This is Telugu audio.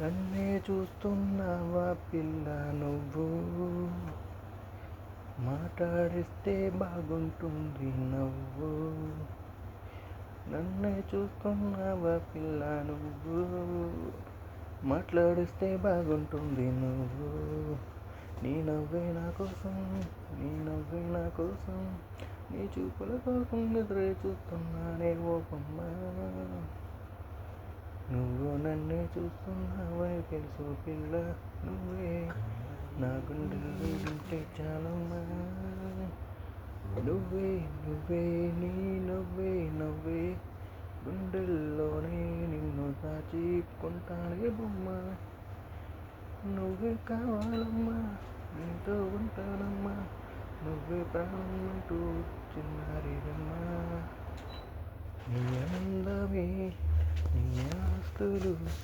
నన్నే చూస్తున్నావా పిల్ల నువ్వు? మాట్లాడిస్తే బాగుంటుంది నవ్వు. నన్నే చూస్తున్నావా పిల్ల నువ్వు? మాట్లాడిస్తే బాగుంటుంది నువ్వు. నీ నవ్వే నా కోసం నీ నవ్వే నా కోసం నీ చూపుల కోసం ఎదురే చూస్తున్నానే ఓ బొమ్మ. నన్నే చూస్తున్నావై తెలుసు పిల్ల నువ్వే. నా గుండెల్లో ఉంటే చాలమ్మా. నువ్వే నువ్వే నీ నవ్వే నవ్వే. గుండెల్లోనే నిన్ను దాచుకుంటానే బొమ్మ. నువ్వే కావాలమ్మా నీతో ఉంటానమ్మా. నువ్వే ప్రాణం అంటూ చిన్నారి నీ అందమే నీ Boo-doo.